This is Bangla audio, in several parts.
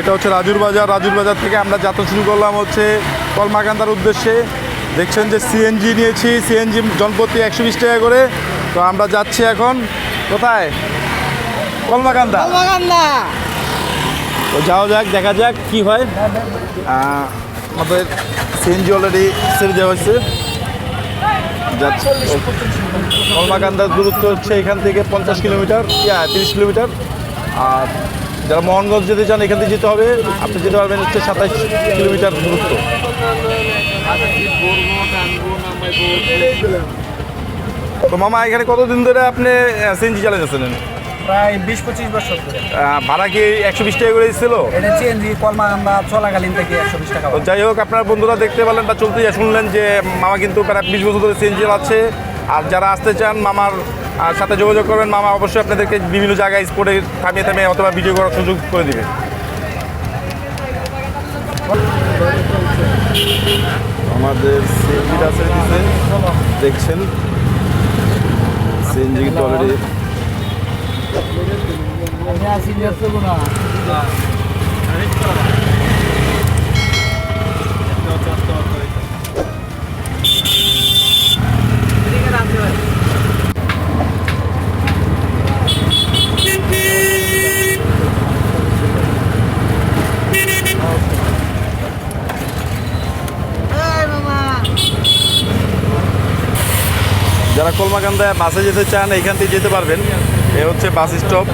এটা হচ্ছে রাজুর বাজার। রাজুর বাজার থেকে আমরা যাত্রা শুরু করলাম হচ্ছে কলমাকান্দার উদ্দেশ্যে। দেখছেন যে সিএনজি নিয়েছি। সিএনজি জনপ্রতি একশো বিশ টাকা করে। তো আমরা যাচ্ছি এখন। কোথায়? কলমাকান্দা। তো যাওয়া যাক দেখা যাক কি হয়। আমাদের সিএনজি অলরেডি ছেড়ে দেওয়া হয়েছে। কলমাকান্দার দূরত্ব হচ্ছে এখান থেকে পঞ্চাশ কিলোমিটার ইয়া তিরিশ কিলোমিটার। আর যারা মোহনগঞ্জ যেতে চান এখান থেকে যেতে হবে। আপনি যেতে পারবেন হচ্ছে সাতাইশ কিলোমিটার দূরত্ব। তো মামা এখানে কতদিন ধরে আপনি সিএনজি চালাতেছিলেন প্রায় বিশ পঁচিশ বছর ধরে। ভাড়া কি একশো বিশ টাকা করে ছিল? এটা চিএনজি কলমাকান্দা চলাকালীন থেকে একশো বিশ টাকা যাই হোক আপনার বন্ধুরা দেখতে পেলেন বা চলতে যা শুনলেন যে মামা কিন্তু প্রায় বিশ বছর ধরে সিএনজি চালাচ্ছে। আর যারা আসতে চান মামার আহ, সাথে যোগাযোগ করবেন মামা অবশ্যই আপনাদেরকে বিভিন্ন জায়গায় স্পোর্টে থামিয়ে থামিয়ে অথবা ভিডিও করার সুযোগ করে দিবে। আমাদের আছে দেখছেন? সিএনজি কিন্তু অলরেডি যারা কলমাকান্দায় বাসে যেতে চান, এইখান থেকে যেতে পারবেন। এ হচ্ছে বাস স্টপ।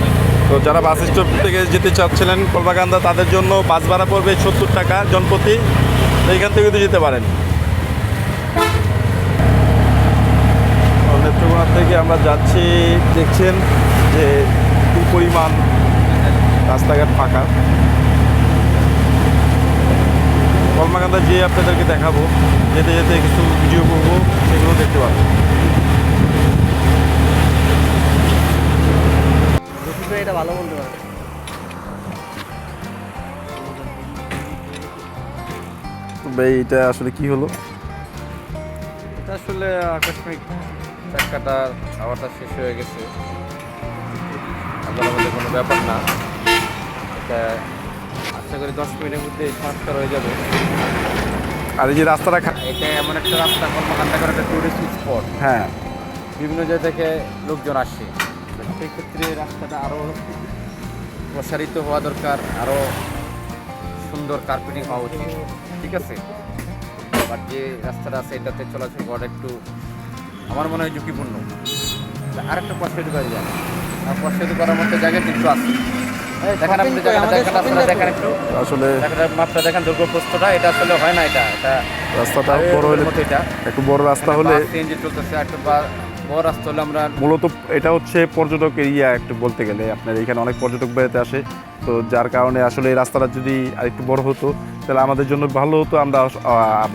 তো যারা বাস স্টপ থেকে যেতে চাচ্ছিলেন কলমাকান্দা, তাদের জন্য বাস ভাড়া পড়বে সত্তর টাকা জনপ্রতি। এইখান থেকে তো যেতে পারেন। নেত্রকোনা থেকে আমরা যাচ্ছি, দেখছেন যে কি পরিমাণ রাস্তাঘাট ফাঁকা। কলমাকান্দা যেয়ে আপনাদেরকে দেখাবো, যেতে যেতে কিছু ভিডিও করব, সেগুলো দেখতে পাবেন এটা ভালো বলতে পারে। তো ভাই এটা আসলে কি হলো? এটা আসলে আকস্মিক চাকাটার হাওয়াটা শেষ হয়ে গেছে। আপনার মধ্যে কোনো ব্যাপার না। এটা আশা করি দশ মিনিটের মধ্যে সংস্কার হয়ে যাবে। আর এই যে রাস্তাটা খা- এটা এমন একটা রাস্তা কর্মকাণ্ডা করে একটা টুরিস্ট স্পট হ্যাঁ। বিভিন্ন জায়গা থেকে লোকজন আসে। সেই ক্ষেত্রে রাস্তাটা আরও প্রসারিত হওয়া দরকার আরও সুন্দর কার্পেটিং হওয়া উচিত ঠিক আছে? আর যে রাস্তাটা আছে এটাতে চলাচল করাটা একটু আমার মনে হয় ঝুঁকিপূর্ণ। আর একটা প্রসারিত করা যায় আর প্রসারিত করার মতো জায়গা কিন্তু আছে। দেখেন আপনি জায়গাটা দেখেন আপনারা দেখেন। একটু। আসলে মাপটা দেখেন দুর্গপ্রস্তটা এটা আসলে হয় না এটা এটা রাস্তাটা বড় হলে এটা। একটু বড় রাস্তা হলে সিএনজি চলতেছে একটা হলে আমরা মূলত এটা হচ্ছে পর্যটক এরিয়া একটু বলতে গেলে। আপনার এখানে অনেক পর্যটক বেড়াতে আসে। তো যার কারণে আসলে এই রাস্তাটা যদি আরেকটু বড় হতো, তাহলে আমাদের জন্য ভালো হতো, আমরা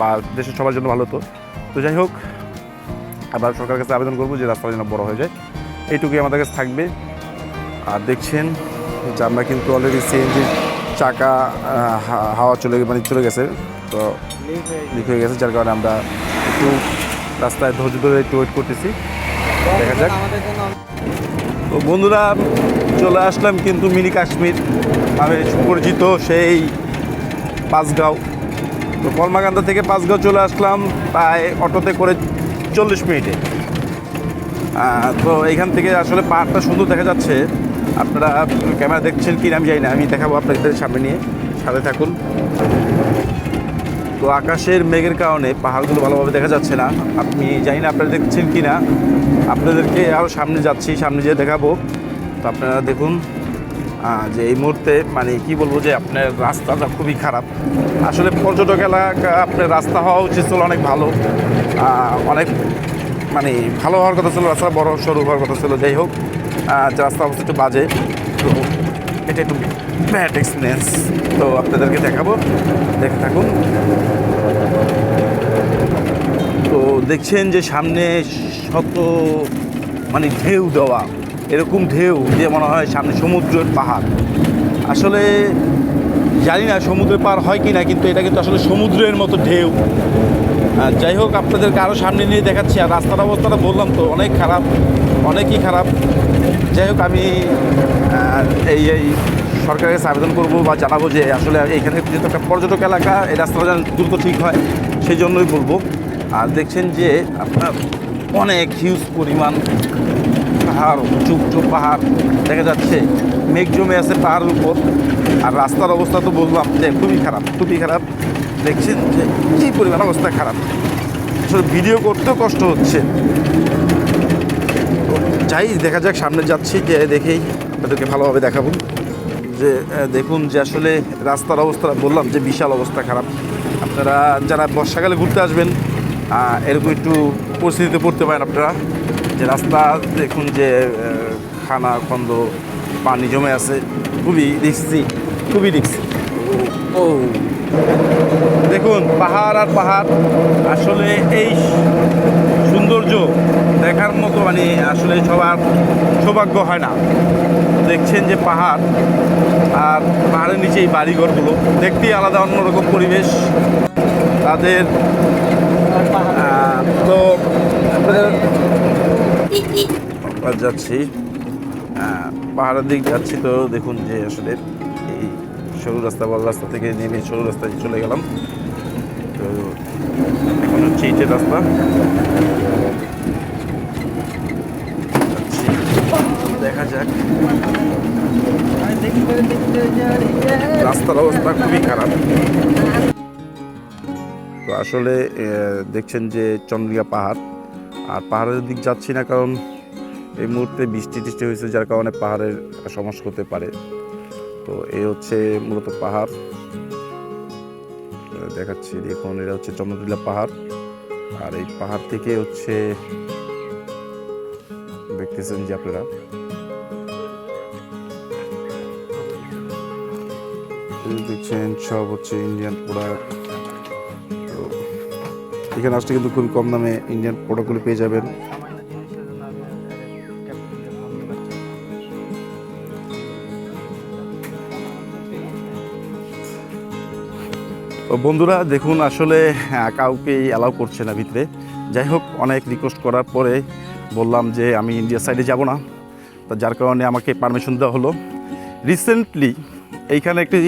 বা দেশের সবার জন্য ভালো হতো। তো যাই হোক আমরা সরকারের কাছে আবেদন করব যে রাস্তাটা যেন বড় হয়ে যায়। এইটুকুই আমাদের কাছে থাকবে। আর দেখছেন যে আমরা কিন্তু অলরেডি সিএনজির চাকা হাওয়া চলে মানে চলে গেছে। তো লিক হয়ে গেছে। যার কারণে আমরা একটু রাস্তায় ধৈর্য ধরে একটু ওয়েট করতেছি। দেখা যাক। তো বন্ধুরা চলে আসলাম কিন্তু মিনি কাশ্মীর। আমি সুপরিচিত সেই পাঁচগাঁও। তো কলমাকান্দা থেকে পাঁচগাঁও চলে আসলাম প্রায় অটোতে করে চল্লিশ মিনিটে। তো এইখান থেকে আসলে পাহাড়টা সুন্দর দেখা যাচ্ছে। আপনারা ক্যামেরা দেখছেন কি না আমি জানি না আমি দেখাবো আপনাদের সামনে নিয়ে। সাথে থাকুন। তো আকাশের মেঘের কারণে পাহাড়গুলো ভালোভাবে দেখা যাচ্ছে না। আপনি জানি না আপনারা দেখছেন কি না আপনাদেরকে আরও সামনে যাচ্ছি, সামনে যেয়ে দেখাবো। তো আপনারা দেখুন যে এই মুহূর্তে মানে কি বলব যে আপনার রাস্তাটা খুবই খারাপ। আসলে পর্যটক এলাকা, আপনার রাস্তা হওয়া উচিত ছিল অনেক ভালো। অনেক মানে ভালো হওয়ার কথা ছিল, রাস্তা বড়, সরু হওয়ার কথা ছিল। যাই হোক যে রাস্তা অবস্থা একটু বাজে। তো এটা একটু ব্যাড এক্সপিরিয়েন্স তো আপনাদেরকে দেখাবো। দেখে থাকুন। দেখছেন যে সামনে শত মানে ঢেউ দেওয়া, এরকম ঢেউ যে মনে হয় সামনে সমুদ্রের পাহাড়। আসলে জানি না সমুদ্রের পার হয় কি না কিন্তু এটা কিন্তু আসলে সমুদ্রের মতো ঢেউ। যাই হোক, আপনাদেরকে আরও সামনে নিয়ে দেখাচ্ছি, আর রাস্তার অবস্থাটা বললাম তো, অনেক খারাপ, অনেকই খারাপ। যাই হোক, আমি এই এই সরকারের কাছে আবেদন করব বা জানাব যে আসলে এখানে যেহেতু একটা পর্যটক এলাকা, এই রাস্তাটা যেন দ্রুত ঠিক হয়, সেই জন্যই বলব। দেখছেন যে আপনার অনেক হিউজ পরিমাণ পাহাড় উঁচু উঁচু পাহাড় দেখা যাচ্ছে। মেঘ জমে আছে পাহাড়ের উপর। আর রাস্তার অবস্থা তো বললাম যে খুবই খারাপ খুবই খারাপ। দেখছেন যে কী পরিমাণ অবস্থা খারাপ। আসলে ভিডিও করতেও কষ্ট হচ্ছে। যাই, দেখা যাক, সামনে যাচ্ছি যে দেখেই আপনাদেরকে ভালোভাবে দেখাবো। যে দেখুন যে আসলে রাস্তার অবস্থা, বললাম যে বিশাল অবস্থা খারাপ। আপনারা যারা বর্ষাকালে ঘুরতে আসবেন এরকম একটু পরিস্থিতিতে পড়তে পারেন আপনারা। যে রাস্তা দেখুন যে খানা, খন্দ, পানি জমে আছে। খুবই রিক্সি খুবই রিক্সি ও। দেখুন, পাহাড় আর পাহাড়, আসলে এই সৌন্দর্য দেখার মতো মানে আসলে সবার সৌভাগ্য হয় না। দেখছেন যে পাহাড়, আর পাহাড়ের নিচে এই বাড়িঘরগুলো, দেখতেই আলাদা, অন্যরকম পরিবেশ। তাদের তো যাচ্ছি। পাহাড়ের দিক যাচ্ছি তো দেখুন যে আসলে এই সরু রাস্তা বড় রাস্তা থেকে নেমে সরু রাস্তায় চলে গেলাম। তো এখন হচ্ছে ইটের রাস্তা। দেখা যাক। রাস্তার অবস্থা খুবই খারাপ। তো আসলে দেখছেন যে চন্দ্রিকা পাহাড়। আর পাহাড়ের দিক যাচ্ছি না কারণ এই মুহূর্তে বৃষ্টি টিষ্টি হয়েছে, যার কারণে পাহাড়ের সমস্যা হতে পারে। তো এই হচ্ছে মূলত পাহাড়। দেখাচ্ছি, দেখুন, এটা হচ্ছে চন্দ্রটিলা পাহাড়। আর এই পাহাড় থেকে হচ্ছে দেখতেছেন যে আপনারা। দেখছেন, সব হচ্ছে ইন্ডিয়ান প্রোডাক্ট এখানে আসলে কিন্তু খুবই কম দামে ইন্ডিয়ান প্রোডাক্টগুলো পেয়ে যাবেন। বন্ধুরা, দেখুন, আসলে কাউকেই অ্যালাউ করছে না ভিতরে। যাই হোক, অনেক রিকোয়েস্ট করার পরে বললাম যে, আমি ইন্ডিয়া সাইডে যাব না। তো যার কারণে আমাকে পারমিশন দেওয়া হলো। রিসেন্টলি এইখানে একটি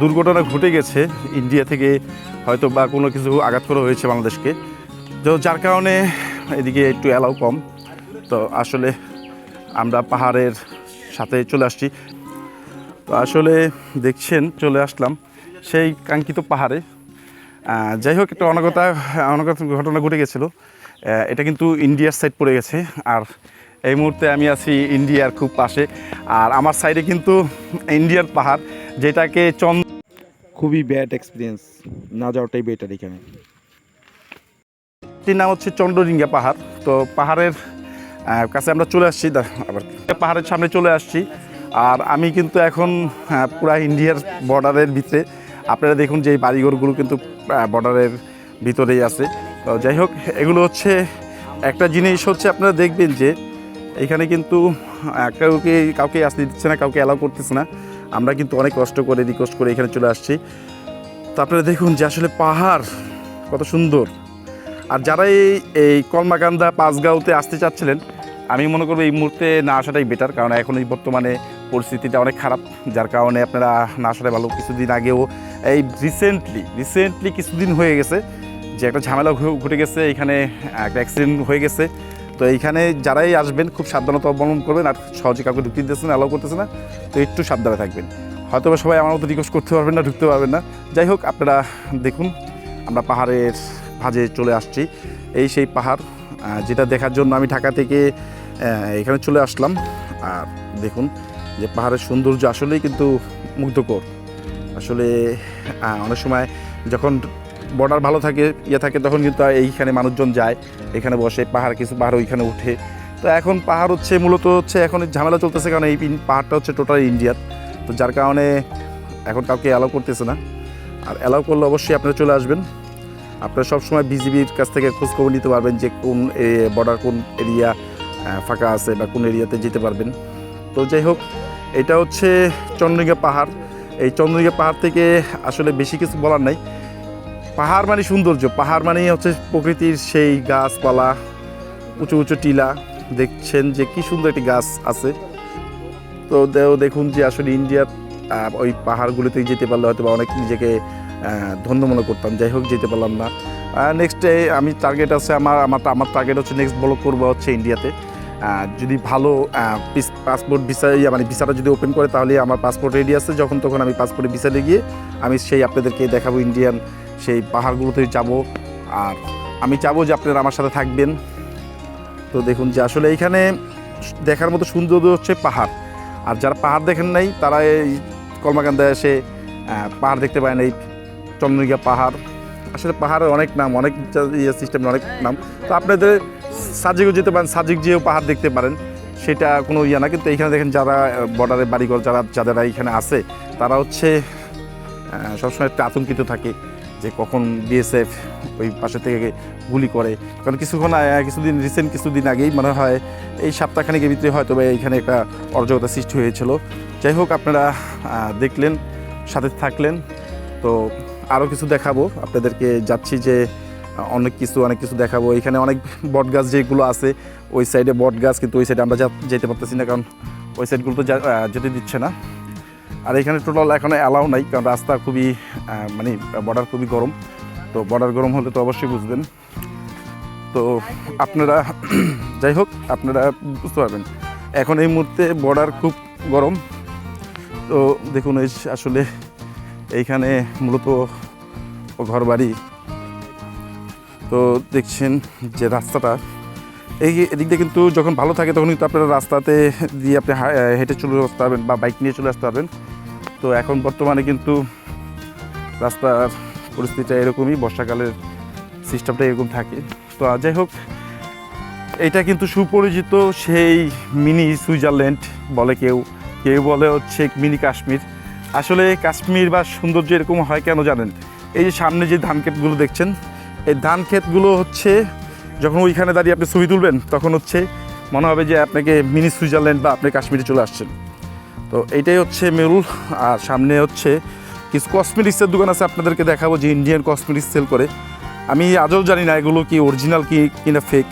দুর্ঘটনা ঘটে গেছে ইন্ডিয়া থেকে, হয়তো বা কোনো কিছু আঘাত করা হয়েছে বাংলাদেশকে। তো যার কারণে এদিকে একটু অ্যালাউ কম। তো আসলে আমরা পাহাড়ের সাথে চলে আসছি। তো আসলে দেখছেন, চলে আসলাম সেই কাঙ্ক্ষিত পাহাড়ে। যাই হোক, একটা অনাগতা, অনাগত ঘটনা ঘটে গেছিল। এটা কিন্তু ইন্ডিয়ার সাইড পড়ে গেছে। আর এই মুহূর্তে আমি আছি ইন্ডিয়ার খুব পাশে। আর আমার সাইডে কিন্তু ইন্ডিয়ার পাহাড়, যেটাকে চন্দ খুবই ব্যাড এক্সপিরিয়েন্স না যাওয়াটাই বেটার এখানে। এটির নাম হচ্ছে চন্দ্রডিঙ্গা পাহাড়। তো পাহাড়ের কাছে আমরা চলে আসছি আবার পাহাড়ের সামনে চলে আসছি। আর আমি কিন্তু এখন পুরা ইন্ডিয়ার বর্ডারের ভিতরে। আপনারা দেখুন যে এই বাড়িঘরগুলো কিন্তু বর্ডারের ভিতরেই আছে। তো যাই হোক, এগুলো হচ্ছে, একটা জিনিস হচ্ছে আপনারা দেখবেন যে, এখানে কিন্তু কাউকে কাউকে আসতে দিচ্ছে না, কাউকে অ্যালাউ করতেছে না। আমরা কিন্তু অনেক কষ্ট করে রিকোয়েস্ট করে এখানে চলে আসছি। তো আপনারা দেখুন যে আসলে পাহাড় কত সুন্দর। আর যারা এই এই কলমাকান্দা পাঁচগাঁওতে আসতে চাচ্ছিলেন, আমি মনে করব এই মুহূর্তে না আসাটাই বেটার কারণ এখন এই বর্তমানে পরিস্থিতিটা অনেক খারাপ, যার কারণে আপনারা না আসাটাই ভালো। কিছুদিন আগেও এই রিসেন্টলি রিসেন্টলি কিছুদিন হয়ে গেছে যে একটা ঝামেলা ঘটে গেছে, এখানে একটা অ্যাক্সিডেন্ট হয়ে গেছে। তো এইখানে যারাই আসবেন, খুব সাবধানতা অবলম্বন করবেন আর সহজে কাউকে ঢুকতে দিতেছে না অ্যালাউ করতেছে না, তো একটু সাবধানে থাকবেন। হয়তো সবাই আমার মতো রিকোয়েস্ট করতে পারবেন না, ঢুকতে পারবেন না। যাই হোক, আপনারা দেখুন, আমরা পাহাড়ের ভাঁজে চলে আসছি। এই সেই পাহাড় যেটা দেখার জন্য আমি ঢাকা থেকে এখানে চলে আসলাম। আর দেখুন যে পাহাড়ের সৌন্দর্য আসলেই কিন্তু মুগ্ধকর। আসলে অনেক সময় যখন বর্ডার ভালো থাকে ইয়ে থাকে, তখন কিন্তু এইখানে মানুষজন যায়, এখানে বসে, পাহাড় কিছু, পাহাড় ওইখানে উঠে। তো এখন পাহাড় হচ্ছে মূলত হচ্ছে এখন ঝামেলা চলতেছে, কারণ এই পাহাড়টা হচ্ছে টোটাল ইন্ডিয়ার তো যার কারণে এখন কাউকে অ্যালাউ করতেছে না। আর অ্যালাউ করলে অবশ্যই আপনারা চলে আসবেন। আপনারা সবসময় বিজিবির কাছ থেকে খোঁজখবর নিতে পারবেন যে কোন বর্ডার কোন এরিয়া ফাঁকা আছে বা কোন এরিয়াতে যেতে পারবেন। তো যাই হোক, এটা হচ্ছে চন্দ্রিকা পাহাড়। এই চন্দ্রিকা পাহাড় থেকে আসলে বেশি কিছু বলার নাই। পাহাড় মানে সৌন্দর্য। পাহাড় মানে হচ্ছে প্রকৃতির সেই গাছপালা, উঁচু উঁচু টিলা। দেখছেন যে কি সুন্দর একটি গাছ আছে। তো দেখুন যে আসলে ইন্ডিয়ার ওই পাহাড়গুলোতে যেতে পারলে হয়তো বা অনেক নিজেকে ধন্য মনে করতাম। যাই হোক, যেতে পারলাম না। নেক্সট আমি টার্গেট আছে আমার আমার আমার টার্গেট হচ্ছে নেক্সট বলো করব হচ্ছে ইন্ডিয়াতে। যদি ভালো পাসপোর্ট ভিসা মানে ভিসাটা যদি ওপেন করে তাহলে আমার পাসপোর্ট রেডি আছে। যখন তখন আমি পাসপোর্টে ভিসা গিয়ে আমি সেই আপনাদেরকে দেখাবো ইন্ডিয়ান সেই পাহাড়গুলোতে যাব। আর আমি চাবো যে আপনারা আমার সাথে থাকবেন। তো দেখুন যে আসলে এইখানে দেখার মতো সৌন্দর্য হচ্ছে পাহাড়। আর যারা পাহাড় দেখেন নাই, তারা এই কলমাকান্দায় এসে পাহাড় দেখতে পায় না এই চন্দ্রিকা পাহাড়। আসলে পাহাড়ের অনেক নাম, অনেক ইয়ে সিস্টেমের অনেক নাম। তো আপনাদের সাজিকও যেতে পারেন সাজিক যেও পাহাড় দেখতে পারেন। সেটা কোনো ইয়ে না, কিন্তু এইখানে দেখেন যারা বর্ডারে বাড়িঘর, যারা, যাদের এইখানে আছে, তারা হচ্ছে সবসময় একটা আতঙ্কিত থাকে। যে কখন বিএসএফ ওই পাশে থেকে গুলি করে। কারণ কিছুক্ষণ কিছুদিন রিসেন্ট কিছুদিন আগেই মনে হয় এই সপ্তাহখানেকের ভিতরে হয়তো বা এইখানে একটা অরাজকতা সৃষ্টি হয়েছিল। যাই হোক, আপনারা দেখলেন, সাথে থাকলেন। তো আরও কিছু দেখাবো। আপনাদেরকে যাচ্ছি যে, অনেক কিছু অনেক কিছু দেখাবো। এখানে অনেক বট গাছ যেগুলো আছে, ওই সাইডে বট গাছ, কিন্তু ওই সাইডে আমরা যেতে পারতেছি না, কারণ ওই সাইডগুলো তো যেতে দিচ্ছে না। আর এখানে টোটাল এখন অ্যালাউ নাই, কারণ রাস্তা খুবই মানে বর্ডার খুবই গরম। তো বর্ডার গরম হলে তো অবশ্যই বুঝবেন। তো আপনারা, যাই হোক, আপনারা বুঝতে পারবেন। এখন এই মুহূর্তে বর্ডার খুব গরম। তো দেখুন, এই আসলে এইখানে মূলত ঘর বাড়ি তো দেখছেন যে রাস্তাটা, এই এদিক দিয়ে কিন্তু যখন ভালো থাকে তখন কিন্তু আপনারা রাস্তাতে দিয়ে আপনি হেঁটে চলে আসতে পারবেন বা বাইক নিয়ে চলে আসতে পারবেন। তো এখন বর্তমানে কিন্তু রাস্তার পরিস্থিতিটা এরকমই, বর্ষাকালের সিস্টেমটা এরকম থাকে। তো যাই হোক, এটা কিন্তু সুপরিচিত সেই মিনি সুইজারল্যান্ড বলে কেউ কেউ বলে হচ্ছে মিনি কাশ্মীর। আসলে কাশ্মীর বা সৌন্দর্য এরকম হয় কেন জানেন? এই যে সামনে যে ধান ক্ষেতগুলো দেখছেন, এই ধান ক্ষেতগুলো হচ্ছে যখন ওইখানে দাঁড়িয়ে আপনি ছবি তুলবেন, তখন হচ্ছে মনে হবে যে আপনাকে মিনি সুইজারল্যান্ড বা আপনি কাশ্মীরে চলে আসছেন। তো এইটাই হচ্ছে মেরুল। আর সামনে হচ্ছে কিছু কসমেটিক্সের দোকান আছে, আপনাদেরকে দেখাবো যে ইন্ডিয়ান কসমেটিক্স সেল করে। আমি আজও জানি না এগুলো কি অরিজিনাল কি, কিনা ফেক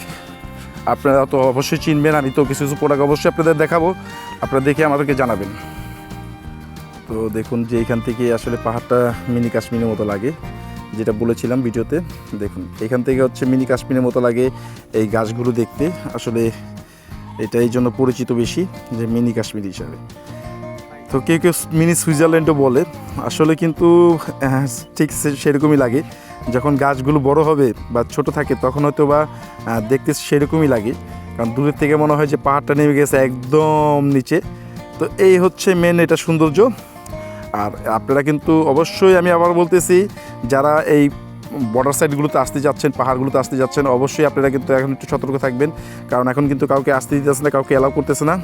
আপনারা তো অবশ্যই চিনবেন, আমি তো কিছু কিছু প্রোডাক্ট অবশ্যই আপনাদের দেখাবো। আপনারা দেখে আমাদেরকে জানাবেন। তো দেখুন যে এখান থেকে আসলে পাহাড়টা মিনি কাশ্মীরের মতো লাগে, যেটা বলেছিলাম ভিডিওতে। দেখুন, এখান থেকে হচ্ছে মিনি কাশ্মীরের মতো লাগে এই গাছগুলো দেখতে। আসলে এটা এই জন্য পরিচিত বেশি যে মিনি কাশ্মীর হিসাবে। তো কেউ কেউ মিনি সুইজারল্যান্ডও বলে। আসলে কিন্তু ঠিক সে- সেরকমই লাগে। যখন গাছগুলো বড় হবে বা ছোট থাকে, তখন হয়তো বা দেখতে সেরকমই লাগে। কারণ দূরের থেকে মনে হয় যে পাহাড়টা নেমে গেছে একদম নিচে। তো এই হচ্ছে মেন এটা সৌন্দর্য। আর আপনারা কিন্তু অবশ্যই আমি আবার বলতেছি, যারা এই বর্ডার সাইডগুলোতে আসতে যাচ্ছেন, পাহাড়গুলোতে আসতে যাচ্ছেন, অবশ্যই আপনারা কিন্তু এখন একটু সতর্ক থাকবেন। কারণ এখন কিন্তু কাউকে আসতে দিতেছে না, কাউকে অ্যালাউ করতেছে না।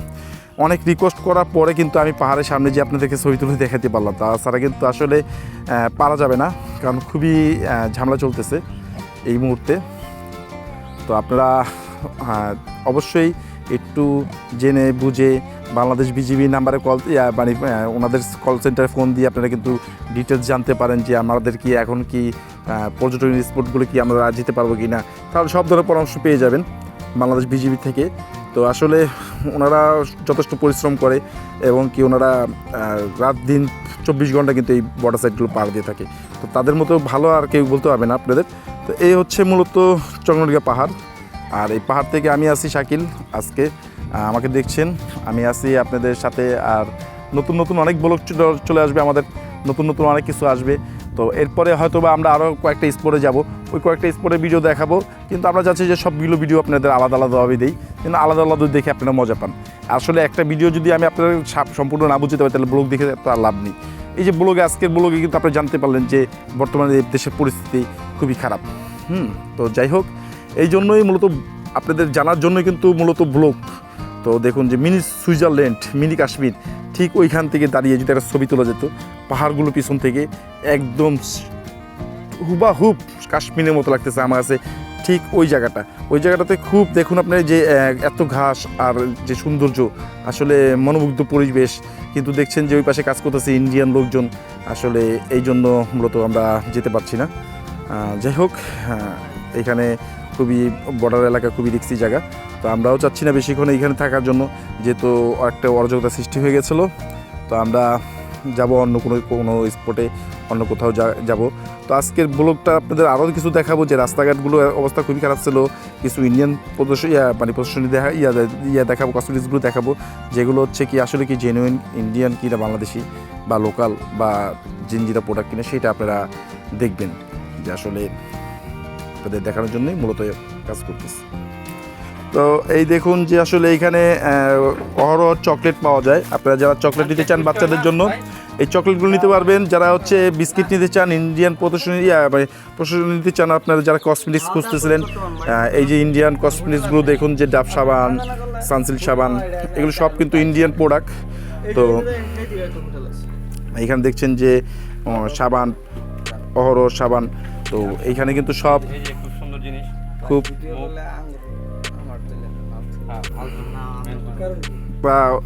অনেক রিকোয়েস্ট করার পরে কিন্তু আমি পাহাড়ের সামনে যে আপনাদেরকে ছবি তুলে দেখাতে পারলাম, তাছাড়া কিন্তু আসলে পারা যাবে না, কারণ খুবই ঝামেলা চলতেছে এই মুহূর্তে। তো আপনারা অবশ্যই একটু জেনে বুঝে বাংলাদেশ বিজিবি নাম্বারে কল মানে ওনাদের কল সেন্টারে ফোন দিয়ে আপনারা কিন্তু ডিটেলস জানতে পারেন যে আমাদের কি এখন কি পর্যটন স্পটগুলো কি আমরা যেতে পারব কি না তাহলে সব ধরনের পরামর্শ পেয়ে যাবেন বাংলাদেশ বিজিবি থেকে। তো আসলে ওনারা যথেষ্ট পরিশ্রম করে এবং কি ওনারা রাত দিন চব্বিশ ঘণ্টা কিন্তু এই বর্ডার সাইডগুলো পার দিয়ে থাকে। তো তাদের মতো ভালো আর কেউ বলতে পারবে না আপনাদের। তো এই হচ্ছে মূলত চন্দ্রডিঘা পাহাড়। আর এই পাহাড় থেকে আমি আছি শাকিল আজকে। আমাকে দেখছেন, আমি আছি আপনাদের সাথে। আর নতুন নতুন অনেক ব্লগ চলে আসবে আমাদের। নতুন নতুন অনেক কিছু আসবে। তো এরপরে হয়তো বা আমরা আরও কয়েকটা স্পোর্টে যাব। ওই কয়েকটা স্পোর্টের ভিডিও দেখাবো। কিন্তু আমরা চাচ্ছি যে সবগুলো ভিডিও আপনাদের আলাদা আলাদাভাবে দিই। কিন্তু আলাদা আলাদা দেখে আপনারা মজা পান। আসলে একটা ভিডিও যদি আমি আপনাদের সম্পূর্ণ না বুঝতে পারি তাহলে ব্লগ দেখে তো আর লাভ নেই। এই যে ব্লগে আজকের ব্লগে কিন্তু আপনি জানতে পারলেন যে বর্তমানে এই দেশের পরিস্থিতি খুবই খারাপ। হুম, তো যাই হোক, এই জন্যই মূলত আপনাদের জানার জন্যই কিন্তু মূলত ব্লগ তো দেখুন যে মিনি সুইজারল্যান্ড, মিনি কাশ্মীর, ঠিক ওইখান থেকে দাঁড়িয়ে যদি একটা ছবি তোলা যেত, পাহাড়গুলো পিছন থেকে একদম হুবাহুব কাশ্মীরের মতো লাগতেছে আমার কাছে, ঠিক ওই জায়গাটা। ওই জায়গাটাতে খুব দেখুন আপনার যে এত ঘাস আর যে সৌন্দর্য, আসলে মনোমুগ্ধ পরিবেশ, কিন্তু দেখছেন যে ওই পাশে কাজ করতেছে ইন্ডিয়ান লোকজন, আসলে এই জন্য মূলত আমরা যেতে পারছি না। যাই হোক এখানে খুবই, বর্ডার এলাকা খুবই রিক্সি জায়গা। তো আমরাও চাচ্ছি না বেশিক্ষণ এইখানে থাকার জন্য, যেহেতু একটা অরাজকতা সৃষ্টি হয়ে গেছিল। তো আমরা যাব অন্য কোনো কোনো স্পটে অন্য কোথাও যাব। তো আজকের ব্লগটা আপনাদের আরও কিছু দেখাবো, যে রাস্তাঘাটগুলো অবস্থা খুবই খারাপ ছিল। কিছু ইন্ডিয়ান প্রদর্শন মানে প্রদর্শনী দেখা, ইয়া ইয়া দেখাবো কসমেটিক্সগুলো দেখাবো, যেগুলো হচ্ছে কি আসলে কি জেনুইন ইন্ডিয়ান কি না বাংলাদেশি, বা লোকাল বা জিনজিরা প্রোডাক্ট কিনা সেটা আপনারা দেখবেন। যে আসলে আপনাদের দেখানোর জন্যই মূলত কাজ করতেছি। তো এই দেখুন যে আসলে এইখানে অহরহ চকলেট পাওয়া যায়। আপনারা যারা চকলেট নিতে চান বাচ্চাদের জন্য এই চকলেটগুলো নিতে পারবেন। যারা হচ্ছে বিস্কিট নিতে চান ইন্ডিয়ান প্রদর্শনী মানে প্রদর্শনী নিতে চান আপনারা যারা কসমেটিক্স খুঁজতেছিলেন এই যে ইন্ডিয়ান কসমেটিক্সগুলো দেখুন যে ডাব সাবান সানসিল্ক সাবান এগুলো সব কিন্তু ইন্ডিয়ান প্রোডাক্ট তো এইখানে দেখছেন যে সাবান অহরহ সাবান তো এইখানে কিন্তু সব খুব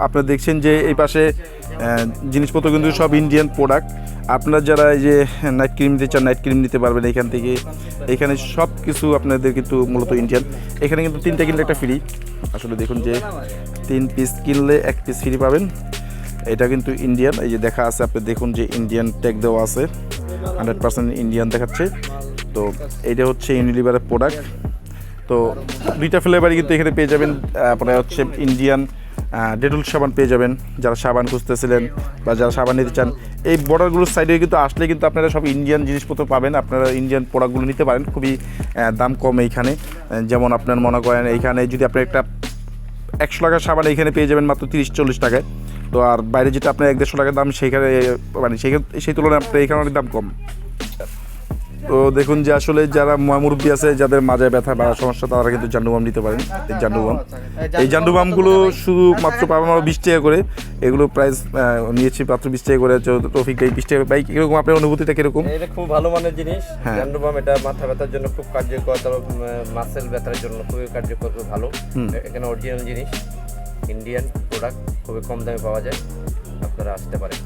আপনারা দেখছেন যে এই পাশে জিনিসপত্র কিন্তু সব ইন্ডিয়ান প্রোডাক্ট আপনারা যারা এই যে নাইট ক্রিম নিতে চান নাইট ক্রিম নিতে পারবেন এখান থেকে। এখানে সব কিছু আপনাদের কিন্তু মূলত ইন্ডিয়ান এখানে কিন্তু তিনটা কিনলে একটা ফ্রি আসলে দেখুন যে, তিন পিস কিনলে এক পিস ফ্রি পাবেন। এটা কিন্তু ইন্ডিয়ান এই যে দেখা আছে, আপনি দেখুন যে ইন্ডিয়ান ট্যাগ দেওয়া আছে। হান্ড্রেড পার্সেন্ট ইন্ডিয়ান দেখাচ্ছে। তো এটা হচ্ছে ইউনিলিভারের প্রোডাক্ট তো দুইটা ফ্লেভারই কিন্তু এখানে পেয়ে যাবেন আপনার হচ্ছে ইন্ডিয়ান ডেটুল সাবান পেয়ে যাবেন, যারা সাবান খুঁজতেছিলেন বা যারা সাবান নিতে চান। এই বর্ডারগুলোর সাইডে কিন্তু আসলে কিন্তু আপনারা সব ইন্ডিয়ান জিনিসপত্র পাবেন, আপনারা ইন্ডিয়ান প্রোডাক্টগুলো নিতে পারেন, খুবই দাম কম এইখানে। যেমন আপনার মনে করেন এইখানে যদি আপনি একটা একশো টাকার সাবান এইখানে পেয়ে যাবেন মাত্র তিরিশ, চল্লিশ টাকায়। তো আর বাইরে যেটা আপনার এক দেড়শো টাকার দাম, সেইখানে মানে সেইখানে সেই তুলনায় আপনার এখানে অনেক দাম কম। তো দেখুন যে আসলে যারা মুরব্বী আছে যাদের মাজায় ব্যথা বা সমস্যা তারা কিন্তু জান্ডুবাম নিতে পারেন। এই জান্ডুবাম। এই জান্ডুবামগুলো শুধু মাত্র পাবেন আমরা বিশ টাকা করে। এগুলো প্রাইস নিয়েছি মাত্র বিশ টাকা করে। ট্রফিক এই বিশ টাকা। বাইক কীরকম আপনার অনুভূতিটা কীরকম? এটা খুব ভালো মানের জিনিস। হ্যাঁ। জ্যান্ডোবাম এটা মাথা ব্যথার জন্য খুব কার্যকর তারপর মাসেল ব্যথার জন্য খুবই কার্যকর খুব ভালো এখানে অরিজিনাল জিনিস ইন্ডিয়ান প্রোডাক্ট খুবই কম দামে পাওয়া যায়। আপনারা আসতে পারেন।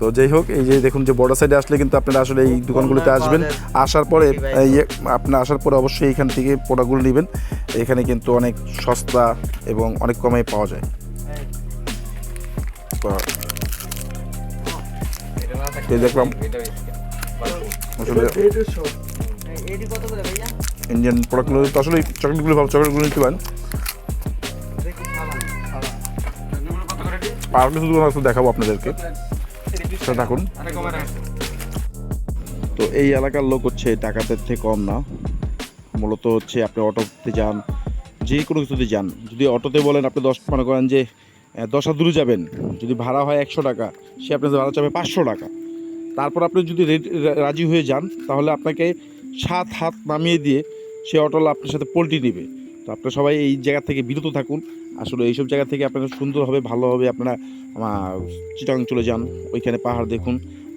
তো যাই হোক এই যে দেখুন যে বর্ডার সাইডে আসলে কিন্তু আপনারা আসলে এই দোকানগুলোতে আসবেন। আসার পরে এই আপনার আসার পরে অবশ্যই এখান থেকে প্রোডাক্টগুলো নেবেন। এখানে কিন্তু অনেক সস্তা এবং অনেক কমে পাওয়া যায়। এই দেখলাম আসলে ইন্ডিয়ান প্রোডাক্টগুলো তো আসলে চকলেটগুলো ভালো চকলেটগুলো নিতে পারেন। দোকান আছে দেখাবো আপনাদেরকে। সাথে থাকুন। তো এই এলাকার লোক হচ্ছে টাকাতের থেকে কম না। মূলত হচ্ছে আপনি অটোতে যান, যে কোনো কিছুতে যান। যদি অটোতে বলেন, আপনি দশ, মনে করেন যে দশ হাত দূরে যাবেন। যদি ভাড়া হয় একশো টাকা, সে আপনার ভাড়া চাবে পাঁচশো টাকা। তারপর আপনি যদি রাজি হয়ে যান, তাহলে আপনাকে সাত হাত নামিয়ে দিয়ে সে অটোলা আপনার সাথে পোল্ট্রি নেবে। আপনারা সবাই এই জায়গা থেকে বিরত থাকুন। আসলে এইসব জায়গা থেকে আপনারা সুন্দরভাবে ভালোভাবে আপনারা চিটাং চলে যান, ওইখানে পাহাড় দেখুন।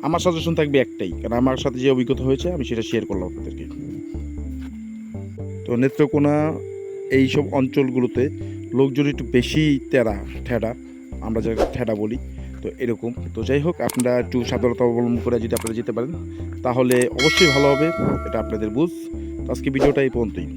আমার সাজেশন থাকবে একটাই, কারণ আমার সাথে যে অভিজ্ঞতা হয়েছে, আমি সেটা শেয়ার করলাম আপনাদেরকে। তো নেত্রকোনা এইসব অঞ্চলগুলোতে লোকজন একটু বেশি তেরা ঠেডা, আমরা যাকে ঠেডা বলি, তো এরকম। তো যাই হোক, আপনারা একটু সাবধানতা অবলম্বন করে যদি আপনারা যেতে পারেন, তাহলে অবশ্যই ভালো হবে, এটা আপনাদের বুঝ। আজকে ভিডিওটা এই পর্যন্তই।